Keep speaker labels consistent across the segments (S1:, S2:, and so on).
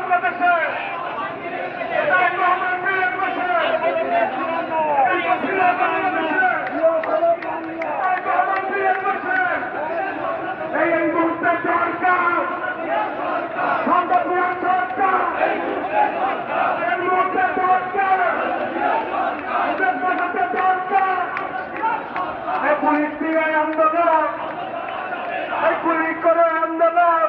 S1: বাংলাদেশে এই মুহূর্তে সরকার সন্তপুর সরকার এই আন্দোলন করে আন্দোলন।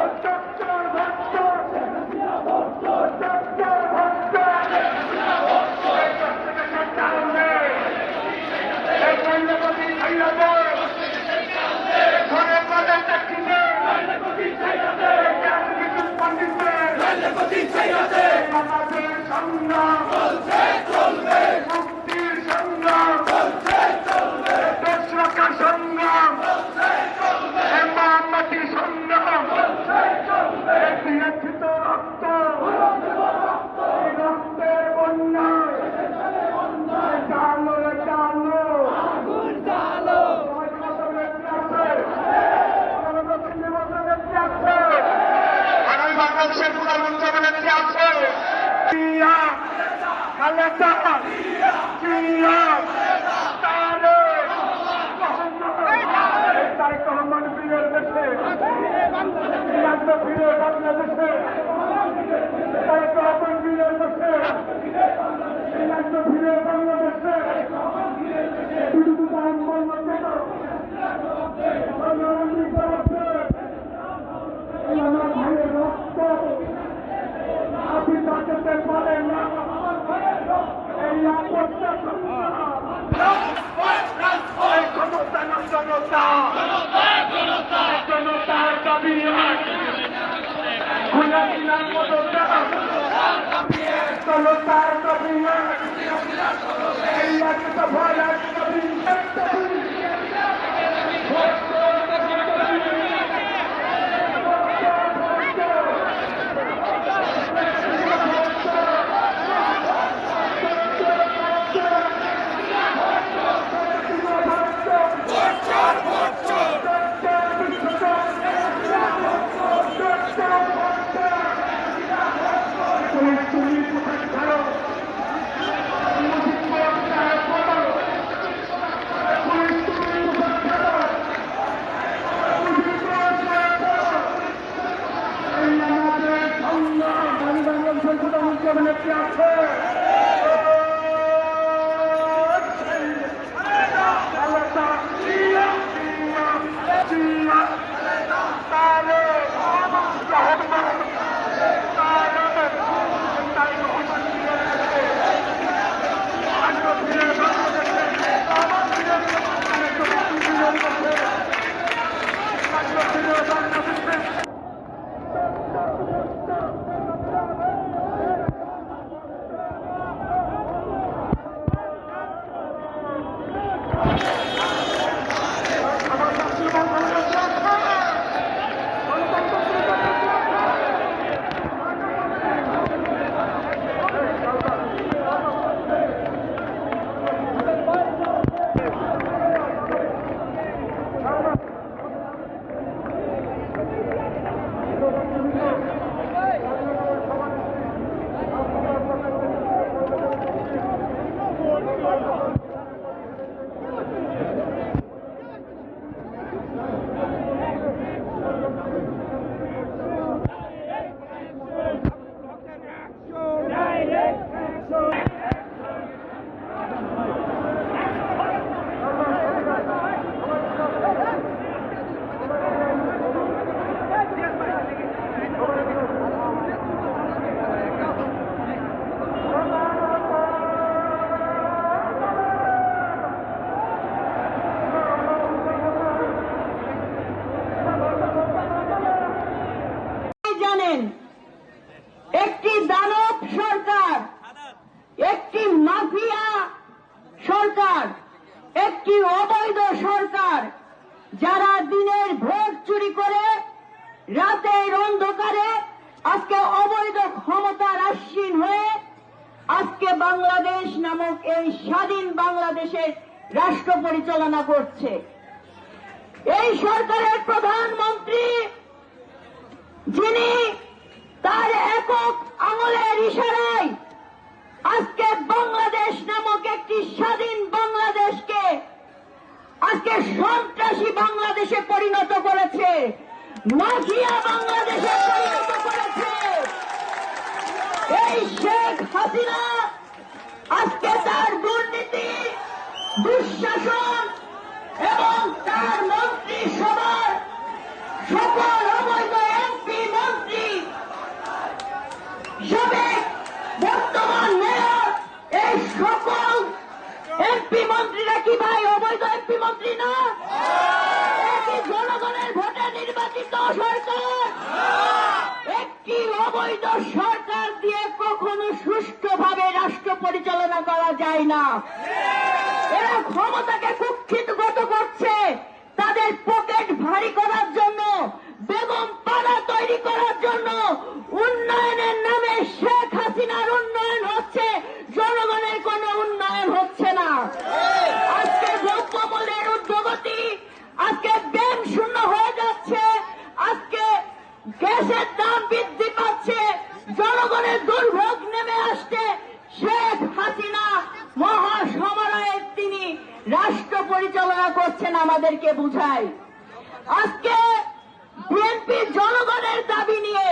S1: Ram. Malaysia, Malaysia, Syria, Tarik, Muhammad, Tarik Muhammad ফিরে দেশে, সীমান্ত ফিরে বাংলাদেশে, Tarik Muhammad ফিরে দেশে, সীমান্ত ফিরে বাংলাদেশে, Thank you. অভিনেত্রী আছে বাংলাদেশ
S2: নামক এই স্বাধীন বাংলাদেশের রাষ্ট্র পরিচালনা করছে। এই সরকারের প্রধানমন্ত্রী, যিনি তার একক আঙুলের ইশারায় আজকে বাংলাদেশ নামক একটি স্বাধীন বাংলাদেশকে আজকে সন্ত্রাসী বাংলাদেশে পরিণত করেছে। মাফিয়া বাংলাদেশে পরিণত করেছে। এই শেখ হাসিনা তার দুর্নীতি, দুঃশাসন এবং তার মন্ত্রী সভার সকল অবৈধ এমপি মন্ত্রী সাবেক বর্তমান মেয়র এই সকল এমপি মন্ত্রীরা কি ভাই, অবৈধ এমপি মন্ত্রী না? জনগণের ভোটে নির্বাচিত সরকার? একটি অবৈধ সরকার দিয়ে কখনো সুষ্ঠুভাবে রাষ্ট্র পরিচালনা করা যায় না? এরা ক্ষমতাকে কুক্ষিতগত করছে তাদের পকেট ভারী করার জন্য বেগম পাড়া তৈরি করার জন্য উন্নয়নের নামে শেখ হাসিনার উন্নয়ন হচ্ছে জনগণের কোনো উন্নয়ন হচ্ছে না আজকে দ্রব্যমূল্যের উদ্যোগতি আজকে ব্যাংক শূন্য হয়ে যাচ্ছে আজকে গ্যাসের দাম বৃদ্ধি পাচ্ছে জনগণের দুর্ভোগ নেমে আসছে। শেখ হাসিনা মহাসমরায় তিনি রাষ্ট্র পরিচালনা করছেন আমাদেরকে বুঝায় আজকে বিএনপি জনগণের দাবি নিয়ে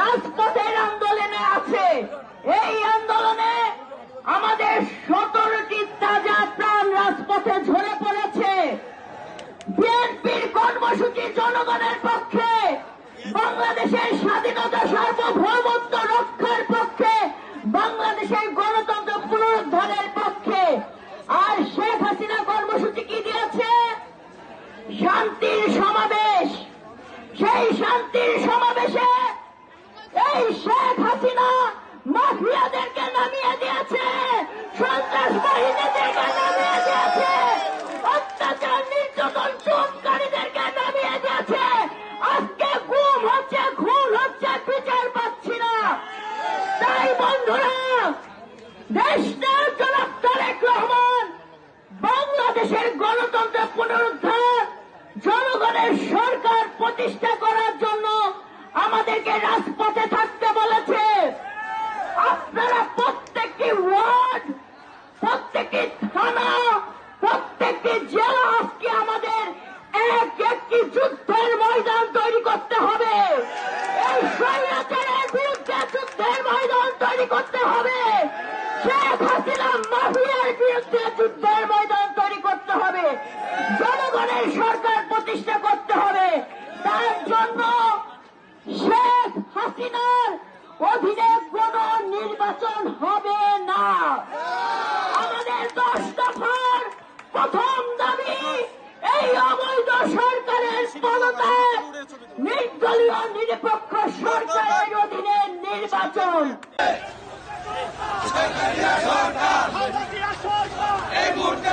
S2: রাজপথের আন্দোলনে আছে। এই আন্দোলনে আমাদের সতেরোটি তাজা প্রাণ রাজপথে ঝরে পড়েছে। বিএনপির কর্মসূচি জনগণের পক্ষে। বাংলাদেশের স্বাধীনতা সার্বভৌমত্ব রক্ষার পক্ষে বাংলাদেশের গণতন্ত্র পুনরুদ্ধারের পক্ষে আর শেখ হাসিনা কর্মসূচি কি দিয়েছে শান্তির সমাবেশ সেই শান্তির সমাবেশে এই শেখ হাসিনা মাফিয়াদেরকে নামিয়ে দিয়েছে। সন্ত্রাস বাহিনীদেরকে নামিয়ে দিয়েছে। অত্যাচার, নির্যাতন চুমকারীদেরকে নামিয়ে দিয়েছে। আজকে গুম হচ্ছে খুন হচ্ছে, বিচার পাচ্ছি না। তাই বন্ধুরা, দেশ জনাব তারেক রহমান, বাংলাদেশের গণতন্ত্র পুনরুদ্ধার, জনগণের সরকার প্রতিষ্ঠা করার জন্য আমাদেরকে রাজপথে থানা প্রত্যেকটি জেলা আজকে আমাদের এক একটি যুদ্ধের ময়দান তৈরি করতে হবে। এই স্বৈরাচারের বিরুদ্ধে যুদ্ধের ময়দান তৈরি করতে হবে। শেখ হাসিনা মাফিয়ার বিরুদ্ধে যুদ্ধের ময়দান তৈরি করতে হবে। জনগণের সরকার প্রতিষ্ঠা করতে হবে। তার জন্য শেখ হাসিনার অধীনে কোন নির্বাচন হবে না। প্রথম দাবি এই অবৈধ সরকারের পদত্যাগ। নির্দলীয় নিরপেক্ষ সরকারের অধীনে নির্বাচন।
S1: এই মুহূর্তে